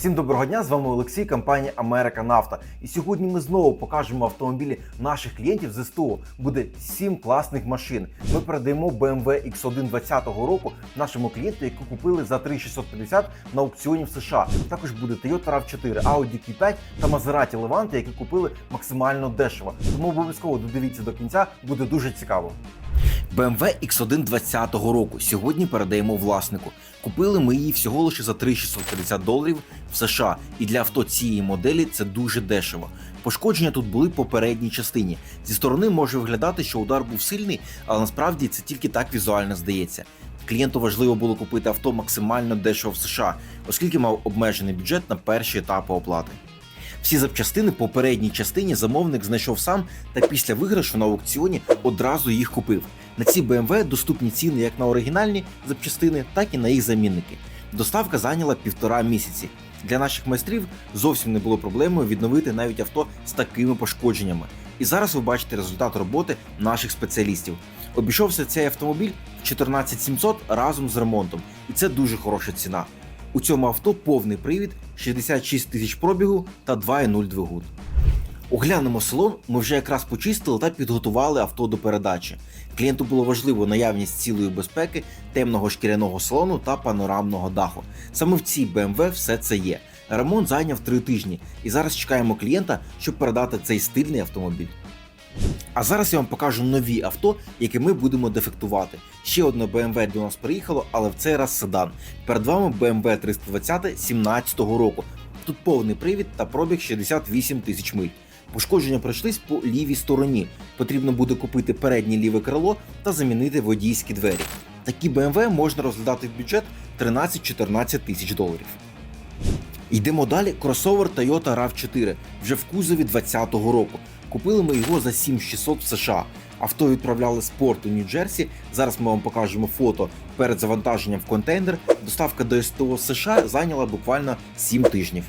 Всім доброго дня! З вами Олексій, компанія Америка Нафта. І сьогодні ми знову покажемо автомобілі наших клієнтів з СТО. Буде 7 класних машин. Ми передаємо BMW X1 2020 року нашому клієнту, яку купили за 3650 на аукціоні в США. Також буде Toyota RAV4, Audi Q5 та Maserati Levante, які купили максимально дешево. Тому обов'язково додивіться до кінця, буде дуже цікаво. BMW X1 2020 року сьогодні передаємо власнику. Купили ми її всього лише за 3650 доларів в США, і для авто цієї моделі це дуже дешево. Пошкодження тут були по передній частині. Зі сторони може виглядати, що удар був сильний, але насправді це тільки так візуально здається. Клієнту важливо було купити авто максимально дешево в США, оскільки мав обмежений бюджет на перші етапи оплати. Всі запчастини по передній частині замовник знайшов сам та після виграшу на аукціоні одразу їх купив. На ці BMW доступні ціни як на оригінальні запчастини, так і на їх замінники. Доставка зайняла півтора місяці. Для наших майстрів зовсім не було проблемою відновити навіть авто з такими пошкодженнями. І зараз ви бачите результат роботи наших спеціалістів. Обійшовся цей автомобіль в 14700 разом з ремонтом, і це дуже хороша ціна. У цьому авто повний привід, 66 тисяч пробігу та 2.0 двигун. Оглянемо салон, ми вже якраз почистили та підготували авто до передачі. Клієнту було важливо наявність цілої безпеки, темного шкіряного салону та панорамного даху. Саме в цій BMW все це є. Ремонт зайняв три тижні, і зараз чекаємо клієнта, щоб передати цей стильний автомобіль. А зараз я вам покажу нові авто, які ми будемо дефектувати. Ще одне BMW до нас приїхало, але в цей раз седан. Перед вами BMW 320 17 року. Тут повний привід та пробіг 68 тисяч миль. Пошкодження пройшлись по лівій стороні. Потрібно буде купити переднє ліве крило та замінити водійські двері. Такі BMW можна розглядати в бюджет 13-14 тисяч доларів. Йдемо далі. Кросовер Toyota RAV4 вже в кузові 2020 року. Купили ми його за 7600 в США. Авто відправляли з порту Нью-Джерсі. Зараз ми вам покажемо фото перед завантаженням в контейнер. Доставка до СТО США зайняла буквально 7 тижнів.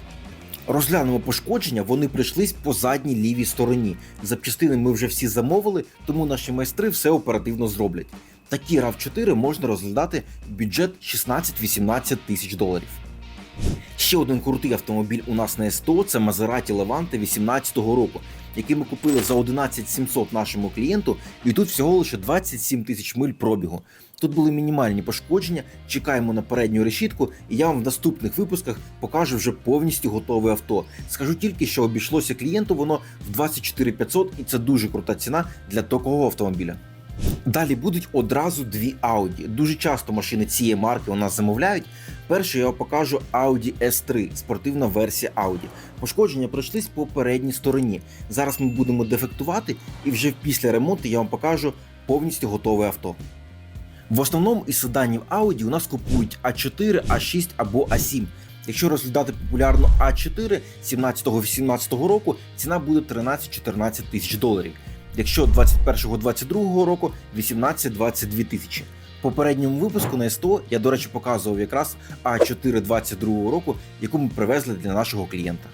Розглянемо пошкодження, вони прийшлись по задній лівій стороні. Запчастини ми вже всі замовили, тому наші майстри все оперативно зроблять. Такі RAV4 можна розглядати бюджет 16-18 тисяч доларів. Ще один крутий автомобіль у нас на СТО це Maserati Levante 18-го року, який ми купили за 11 700 нашому клієнту, і тут всього лише 27 тисяч миль пробігу. Тут були мінімальні пошкодження, чекаємо на передню решітку, і я вам в наступних випусках покажу вже повністю готове авто. Скажу тільки, що обійшлося клієнту воно в 24 500, і це дуже крута ціна для такого автомобіля. Далі будуть одразу дві Audi. Дуже часто машини цієї марки у нас замовляють. Перше я вам покажу Audi S3, спортивна версія Audi. Пошкодження пройшлись по передній стороні. Зараз ми будемо дефектувати, і вже після ремонту я вам покажу повністю готове авто. В основному із седанів Audi у нас купують А4, А6 або А7. Якщо розглядати популярну А4 17-18 року, ціна буде 13-14 тисяч доларів. Якщо 21-22 року 18-22 тисячі. В попередньому випуску на СТО я, до речі, показував якраз А4 22 року, яку ми привезли для нашого клієнта.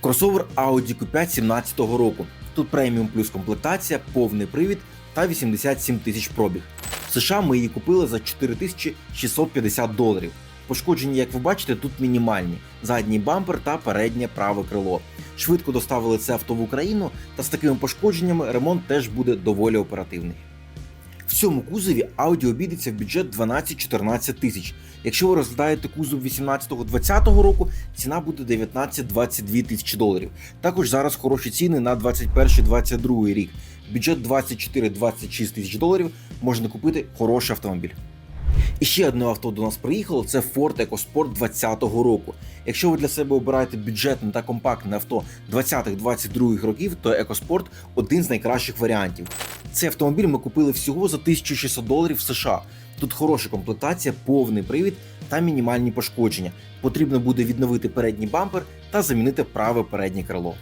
Кросовер Audi Q5 17 року. Тут преміум плюс комплектація, повний привід та 87 тисяч пробіг. В США ми її купили за 4650 доларів. Пошкодження, як ви бачите, тут мінімальні: задній бампер та переднє праве крило. Швидко доставили це авто в Україну, та з такими пошкодженнями ремонт теж буде доволі оперативний. В цьому кузові Audi обійдеться в бюджет 12-14 тисяч. Якщо ви розглядаєте кузов 18-20 року, ціна буде 19-22 тисячі доларів. Також зараз хороші ціни на 21-22 рік. Бюджет 24-26 тисяч доларів можна купити хороший автомобіль. І ще одне авто до нас приїхало це Ford EcoSport 2020 року. Якщо ви для себе обираєте бюджетне та компактне авто 20-22 років, то EcoSport один з найкращих варіантів. Цей автомобіль ми купили всього за 1600 доларів США. Тут хороша комплектація, повний привід та мінімальні пошкодження. Потрібно буде відновити передній бампер та замінити праве переднє крило.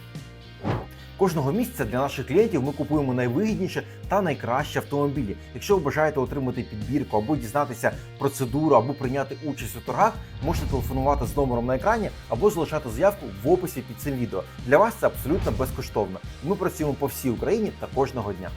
Кожного місяця для наших клієнтів ми купуємо найвигідніші та найкраще автомобілі. Якщо ви бажаєте отримати підбірку або дізнатися процедуру, або прийняти участь у торгах, можете телефонувати з номером на екрані або залишати заявку в описі під цим відео. Для вас це абсолютно безкоштовно. Ми працюємо по всій Україні та кожного дня.